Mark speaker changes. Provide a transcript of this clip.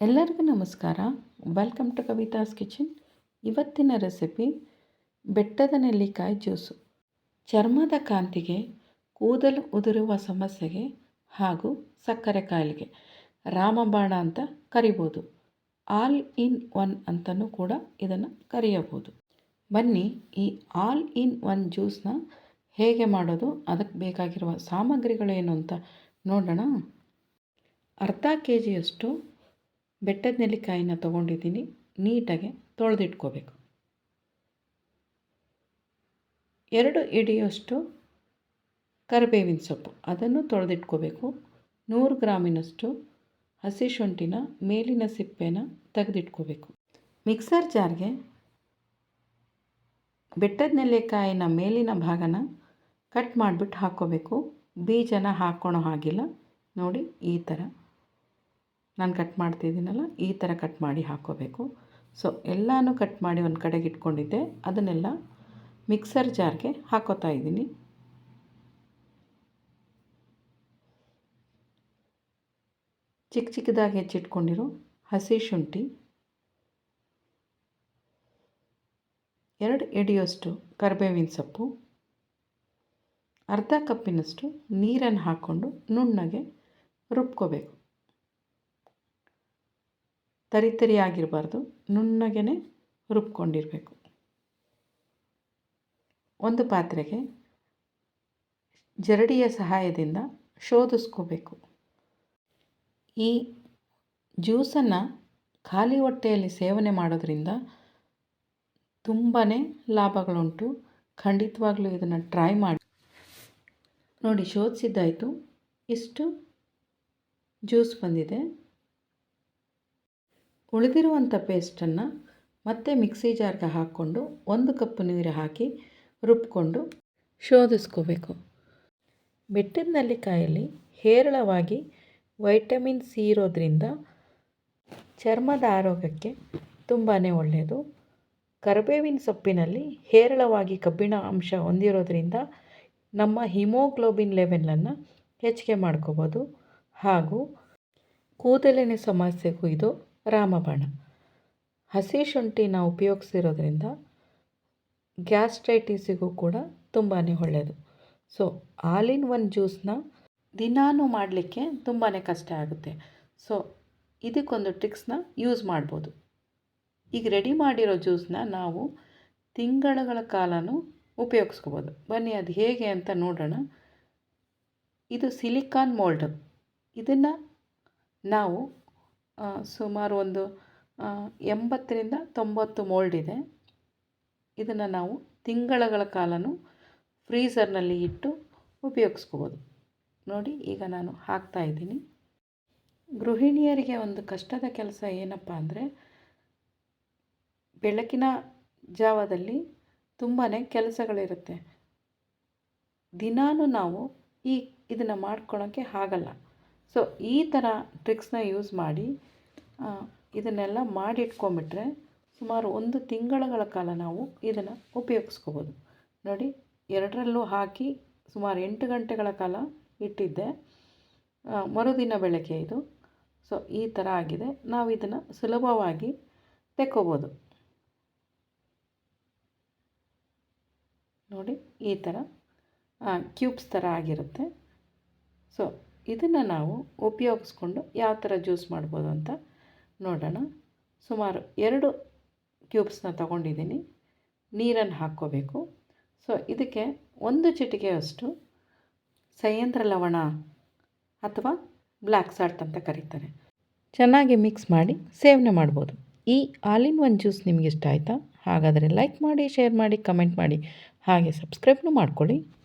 Speaker 1: ಎಲ್ಲರಿಗೂ ನಮಸ್ಕಾರ. Welcome to Kavitha's kitchen ಇವತ್ತಿನ ರೆಸಿಪಿ ಬೆಟ್ಟದ ನೆಲ್ಲಿಕಾಯಿ ಜ್ಯೂಸು ಚರ್ಮದ ಕಾಂತಿಗೆ ಕೂದಲು ಉದುರುವ ಸಮಸ್ಯೆಗೆ ಹಾಗೂ ಸಕ್ಕರೆ ಕಾಯಿಲೆಗೆ ರಾಮಬಾಣ ಅಂತ ಕರಿಬೋದು. ಆಲ್ ಇನ್ ಒನ್ ಅಂತಲೂ ಕೂಡ ಇದನ್ನು ಕರೆಯಬಹುದು. ಬನ್ನಿ ಈ ಆಲ್ ಇನ್ ಒನ್ ಜ್ಯೂಸನ್ನ ಹೇಗೆ ಮಾಡೋದು, ಅದಕ್ಕೆ ಬೇಕಾಗಿರುವ ಸಾಮಗ್ರಿಗಳೇನು ಅಂತ ನೋಡೋಣ. ಅರ್ಧ ಕೆ ಜಿಯಷ್ಟು ಬೆಟ್ಟದ ನೆಲ್ಲಿಕಾಯಿನ ತೊಗೊಂಡಿದ್ದೀನಿ, ನೀಟಾಗಿ ತೊಳೆದಿಟ್ಕೋಬೇಕು. ಎರಡು ಇಡಿಯಷ್ಟು ಕರಿಬೇವಿನ ಸೊಪ್ಪು, ಅದನ್ನು ತೊಳೆದಿಟ್ಕೋಬೇಕು. ನೂರು ಗ್ರಾಮಿನಷ್ಟು ಹಸಿ ಶುಂಠಿನ ಮೇಲಿನ ಸಿಪ್ಪೆನ ತೆಗೆದಿಟ್ಕೋಬೇಕು. ಮಿಕ್ಸರ್ ಜಾರ್ಗೆ ಬೆಟ್ಟದ ನೆಲ್ಲಿಕಾಯಿನ ಮೇಲಿನ ಭಾಗನ ಕಟ್ ಮಾಡಿಬಿಟ್ಟು ಹಾಕ್ಕೋಬೇಕು. ಬೀಜನ ಹಾಕ್ಕೊಳೋ ಹಾಗಿಲ್ಲ. ನೋಡಿ, ಈ ಥರ. ನಾನು ಕಟ್ ಮಾಡ್ತಿದ್ದೀನಲ್ಲ, ಈ ಥರ ಕಟ್ ಮಾಡಿ ಹಾಕ್ಕೋಬೇಕು ಸೊ ಎಲ್ಲನೂ ಕಟ್ ಮಾಡಿ ಒಂದು ಕಡೆಗೆ ಇಟ್ಕೊಂಡಿದ್ದೆ. ಅದನ್ನೆಲ್ಲ ಮಿಕ್ಸರ್ ಜಾರ್ಗೆ ಹಾಕೋತಾ ಇದ್ದೀನಿ. ಚಿಕ್ಕ ಚಿಕ್ಕದಾಗಿ ಹೆಚ್ಚಿಟ್ಕೊಂಡಿರೋ ಹಸಿ ಶುಂಠಿ. ಎರಡು ಎಡಿಯಷ್ಟು ಕರಿಬೇವಿನ ಸೊಪ್ಪು. ಅರ್ಧ ಕಪ್ಪಿನಷ್ಟು ನೀರನ್ನು ಹಾಕ್ಕೊಂಡು ನುಣ್ಣಗೆ ರುಬ್ಕೋಬೇಕು. ತರಿ ತರಿ ಆಗಿರಬಾರ್ದು ನುಣ್ಣಗೆ ರುಬ್ಕೊಂಡಿರಬೇಕು. ಒಂದು ಪಾತ್ರೆಗೆ ಜರಡಿಯ ಸಹಾಯದಿಂದ ಶೋಧಿಸ್ಕೋಬೇಕು. ಈ ಜ್ಯೂಸನ್ನು ಖಾಲಿ ಹೊಟ್ಟೆಯಲ್ಲಿ ಸೇವನೆ ಮಾಡೋದ್ರಿಂದ ತುಂಬಾ ಲಾಭಗಳುಂಟು. ಖಂಡಿತವಾಗ್ಲೂ ಇದನ್ನು ಟ್ರೈ ಮಾಡಿ. ನೋಡಿ, ಶೋಧಿಸಿದ್ದಾಯಿತು. ಇಷ್ಟು ಜ್ಯೂಸ್ ಬಂದಿದೆ. ಉಳಿದಿರುವಂಥ ಪೇಸ್ಟನ್ನು ಮತ್ತೆ ಮಿಕ್ಸಿ ಜಾರ್ಗೆ ಹಾಕ್ಕೊಂಡು ಒಂದು ಕಪ್ ನೀರು ಹಾಕಿ ರುಬ್ಕೊಂಡು ಶೋಧಿಸ್ಕೋಬೇಕು. ಬೆಟ್ಟದ ನೆಲ್ಲಿಕಾಯಲ್ಲಿ ಹೇರಳವಾಗಿ ವೈಟಮಿನ್ ಸಿ ಇರೋದ್ರಿಂದ ಚರ್ಮದ ಆರೋಗ್ಯಕ್ಕೆ ತುಂಬಾ ಒಳ್ಳೆಯದು. ಕರಿಬೇವಿನ ಸೊಪ್ಪಿನಲ್ಲಿ ಹೇರಳವಾಗಿ ಕಬ್ಬಿಣ ಅಂಶ ಹೊಂದಿರೋದ್ರಿಂದ ನಮ್ಮ ಹಿಮೋಗ್ಲೋಬಿನ್ ಲೆವೆಲನ್ನು ಹೆಚ್ಚಿಗೆ ಮಾಡ್ಕೋಬೋದು. ಹಾಗೂ ಕೂದಲಿನ ಸಮಸ್ಯೆಗೂ ಇದು ರಾಮಬಾಣ. ಹಸಿ ಶುಂಠಿನ ಉಪಯೋಗಿಸಿರೋದ್ರಿಂದ ಗ್ಯಾಸ್ಟ್ರೈಟಿಸಿಗೂ ಕೂಡ ತುಂಬಾ ಒಳ್ಳೆಯದು ಸೊ, ಆಲ್ ಇನ್ ಒನ್ ಜ್ಯೂಸನ್ನ ದಿನಾನೂ ಮಾಡಲಿಕ್ಕೆ ತುಂಬಾ ಕಷ್ಟ ಆಗುತ್ತೆ. ಸೊ, ಇದಕ್ಕೊಂದು ಟ್ರಿಕ್ಸ್ನ ಯೂಸ್ ಮಾಡ್ಬೋದು. ಈಗ ರೆಡಿ ಮಾಡಿರೋ ಜ್ಯೂಸನ್ನ ನಾವು ತಿಂಗಳುಗಳ ಕಾಲನೂ ಉಪಯೋಗಿಸ್ಕೋಬೋದು. ಬನ್ನಿ, ಅದು ಹೇಗೆ ಅಂತ ನೋಡೋಣ. ಇದು ಸಿಲಿಕಾನ್ ಮೋಲ್ಡ್. ಇದನ್ನು ನಾವು ಸುಮಾರು ಒಂದು ಎಂಬತ್ತರಿಂದ ತೊಂಬತ್ತು ಮೋಲ್ಡ್ ಇದೆ. ಇದನ್ನು ನಾವು ತಿಂಗಳುಗಳ ಕಾಲನೂ ಫ್ರೀಝರ್ನಲ್ಲಿ ಇಟ್ಟು ಉಪಯೋಗಿಸ್ಕೋಬೋದು. ನೋಡಿ, ಈಗ ನಾನು ಹಾಕ್ತಾ ಇದ್ದೀನಿ. ಗೃಹಿಣಿಯರಿಗೆ ಒಂದು ಕಷ್ಟದ ಕೆಲಸ ಏನಪ್ಪ ಅಂದರೆ, ಬೆಳಕಿನ ಜಾವದಲ್ಲಿ ತುಂಬಾ ಕೆಲಸಗಳಿರುತ್ತೆ. ದಿನಾನು ನಾವು ಈ ಇದನ್ನು ಮಾಡ್ಕೊಳೋಕ್ಕೆ ಆಗಲ್ಲ. ಸೊ ಈ ಥರ ಟ್ರಿಕ್ಸ್ನ ಯೂಸ್ ಮಾಡಿ ಇದನ್ನೆಲ್ಲ ಮಾಡಿಟ್ಕೊಂಬಿಟ್ರೆ ಸುಮಾರು ಒಂದು ತಿಂಗಳುಗಳ ಕಾಲ ನಾವು ಇದನ್ನು ಉಪಯೋಗಿಸ್ಕೋಬೋದು. ನೋಡಿ, ಎರಡರಲ್ಲೂ ಹಾಕಿ ಸುಮಾರು ಎಂಟು ಗಂಟೆಗಳ ಕಾಲ ಇಟ್ಟಿದ್ದೆ. ಮರುದಿನ ಬೆಳಗ್ಗೆ ಇದು. ಸೊ ಈ ಥರ ಆಗಿದೆ. ನಾವು ಇದನ್ನು ಸುಲಭವಾಗಿ ತೆಕ್ಕೋಬೋದು. ನೋಡಿ, ಈ ಥರ ಕ್ಯೂಬ್ಸ್ ಥರ ಆಗಿರುತ್ತೆ. ಸೊ ಇದನ್ನು ನಾವು ಉಪಯೋಗಿಸ್ಕೊಂಡು ಯಾವ ಥರ ಜ್ಯೂಸ್ ಮಾಡ್ಬೋದು ಅಂತ ನೋಡೋಣ. ಸುಮಾರು ಎರಡು ಕ್ಯೂಬ್ಸ್ನ ತಗೊಂಡಿದ್ದೀನಿ. ನೀರನ್ನು ಹಾಕ್ಕೋಬೇಕು. ಸೊ, ಇದಕ್ಕೆ ಒಂದು ಚಿಟಿಕೆಯಷ್ಟು ಸಯಂತ್ರ ಲವಣ ಅಥವಾ ಬ್ಲ್ಯಾಕ್ ಸಾಲ್ಟ್ ಅಂತ ಕರೀತಾರೆ. ಚೆನ್ನಾಗಿ ಮಿಕ್ಸ್ ಮಾಡಿ ಸೇವನೆ ಮಾಡ್ಬೋದು. ಈ ಆಲಿನ್ ಒನ್ ಜ್ಯೂಸ್ ನಿಮಗಿಷ್ಟ ಆಯಿತಾ? ಹಾಗಾದರೆ ಲೈಕ್ ಮಾಡಿ, ಶೇರ್ ಮಾಡಿ, ಕಮೆಂಟ್ ಮಾಡಿ. ಹಾಗೆ ಸಬ್ಸ್ಕ್ರೈಬ್ನೂ ಮಾಡ್ಕೊಳ್ಳಿ.